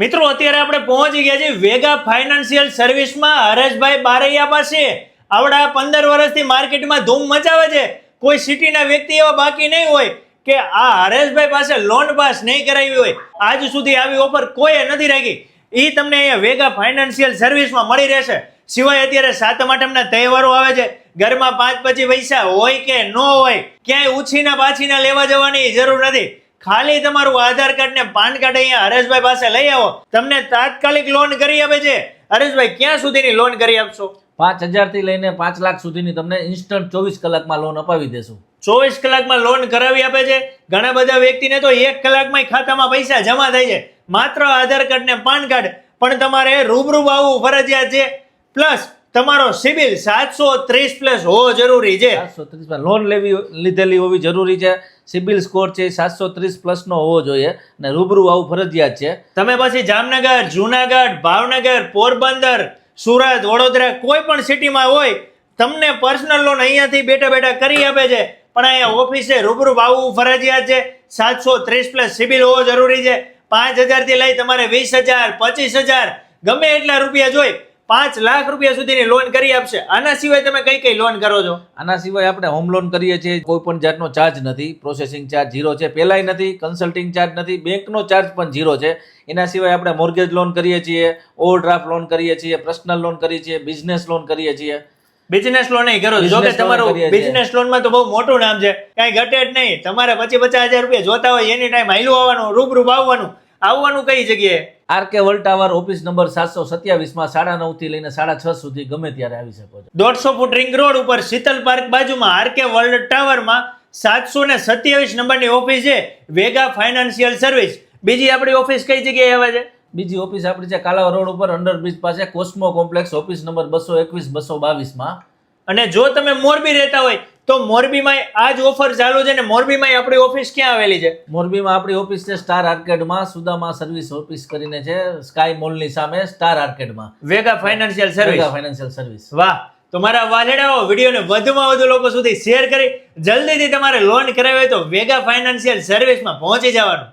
મિત્રો, અત્યારે આપણે પહોંચી ગયા છીએ વેગા ફાઇનાન્શિયલ સર્વિસમાં. હરેશભાઈ બારૈયા પાસે આવડા પંદર વર્ષથી માર્કેટમાં ધૂમ મચાવે છે. કોઈ સિટીના વ્યક્તિ એવા બાકી નહીં હોય કે આ હરેશભાઈ પાસે લોન પાસ નહીં કરાવી હોય. આજ સુધી આવી ઓફર કોઈએ નથી રાખી. એ તમને અહીંયા વેગા ફાઇનાન્શિયલ સર્વિસમાં મળી રહેશે. સિવાય અત્યારે સાતમ આઠમના તહેવારો આવે છે. ઘરમાં પાંચ પછી પૈસા હોય કે ન હોય, ક્યાંય ઉછીના પાછીના લેવા જવાની જરૂર નથી. ખાલી તમારું આધાર કાર્ડ ને પાન કાર્ડ અહીંયા હરેશભાઈ પાસે લઈ આવો. તમને તાત્કાલિક લોન કરી આપે છે. હરેશભાઈ ક્યાં સુધીની લોન કરી આપશો? પાંચ હજારથી લઈને પાંચ લાખ સુધીની તમને ઇન્સ્ટન્ટ ચોવીસ કલાકમાં લોન અપાવી દેશું. ચોવીસ કલાકમાં લોન કરાવી આપે છે. ઘણા બધા વ્યક્તિને તો એક કલાકમાં ખાતામાં પૈસા જમા થાય છે. માત્ર આધાર કાર્ડ ને પાન કાર્ડ. પણ તમારે રૂબરૂ આવવું ફરજિયાત છે. પ્લસ તમારો સિબિલ સાતસો ત્રીસ પ્લસ હોવો જરૂરી છે. સાતસો ત્રીસમાં લોન લેવી લીધેલી હોવી જરૂરી છે. સિબિલ સ્કોર છે સાતસો ત્રીસ પ્લસનો હોવો જોઈએ અને રૂબરૂ આવું ફરજિયાત છે. તમે પછી જામનગર જુનાગઢ ભાવનગર પોરબંદર સુરત વડોદરા કોઈ પણ સિટીમાં હોય તમને પર્સનલ લોન અહીંયાથી બેઠા બેઠા કરી આપે છે. પણ અહીંયા ઓફિસે રૂબરૂ આવવું ફરજિયાત છે. સાતસો ત્રીસ પ્લસ સિબિલ હોવો જરૂરી છે. પાંચ હજારથી લઈ તમારે વીસ હજાર પચીસ હજાર ગમે એટલા રૂપિયા જોઈ પાંચ લાખ રૂપિયા સુધીની લોન કરી આપશે. આના સિવાય તમે કઈ કઈ લોન કરો છો? આના સિવાય આપણે હોમ લોન કરીએ છીએ. કોઈ પણ જાતનો ચાર્જ નથી. પ્રોસેસિંગ ચાર્જ ઝીરો છે. પહેલાંય નથી. કન્સલ્ટિંગ ચાર્જ નથી. બેંકનો ચાર્જ પણ ઝીરો છે. એના સિવાય આપણે મોર્ગેજ લોન કરીએ છીએ. ઓવરડ્રાફ્ટ લોન કરીએ છીએ. પર્સનલ લોન કરીએ છીએ. બિઝનેસ લોન કરીએ છીએ. બિઝનેસ લોન નહીં કરો જો કે તમારું બિઝનેસ લોનમાં તો બહુ મોટું નામ છે. કાંઈ ઘટે જ નહીં. તમારે પચીસ પચાસ હજાર રૂપિયા જોતા હોય એની ટાઈમ હાઈલું આવવાનું રૂબરૂ આવવાનું આવવાનું કઈ જગ્યાએ? R K world tower office number સાતસો સત્યાવીસમાં સાડા નવથી લઈને સાડા છ સુધી ગમે ત્યારે આવી શકો છો. દોઢસો ફૂટ રિંગ રોડ ઉપર શીતલ પાર્ક બાજુમાં આરકે વર્લ્ડ ટાવરમાં સાતસો ને સત્યાવીસ નંબરની ઓફિસ છે વેગા ફાઇનાન્શિયલ સર્વિસ. બીજી આપણી ઓફિસ કઈ જગ્યાએ આવે છે? બીજી ઓફિસ આપણી છે કાલાવા રોડ ઉપર અંડરબ્રિજ પાસે કોસ્મો કોમ્પ્લેક્સ ઓફિસ નંબર બસો એકવીસ બસો બાવીસમાં અને જો તમે મોરબી રહેતા હોય તો મોરબીમાં આ જ ઓફર ચાલુ છે ને મોરબીમાં આપણી ઓફિસ ક્યાં આવેલી છે? મોરબીમાં આપણી ઓફિસ છે સ્ટાર આર્કેડમાં સુદામા સર્વિસ ઓફિસ કરીને છે સ્કાય મોલની સામે Star આર્કેડમાં Vega financial service financial service વાહ તો મારા વાલેડાઓ વિડીયોને વધુમાં વધુ લોકો સુધી શેર કરી. જલ્દીથી તમારે લોન કરાવી હોય તો વેગા ફાઇનાન્શિયલ સર્વિસમાં પહોંચી જવાનું.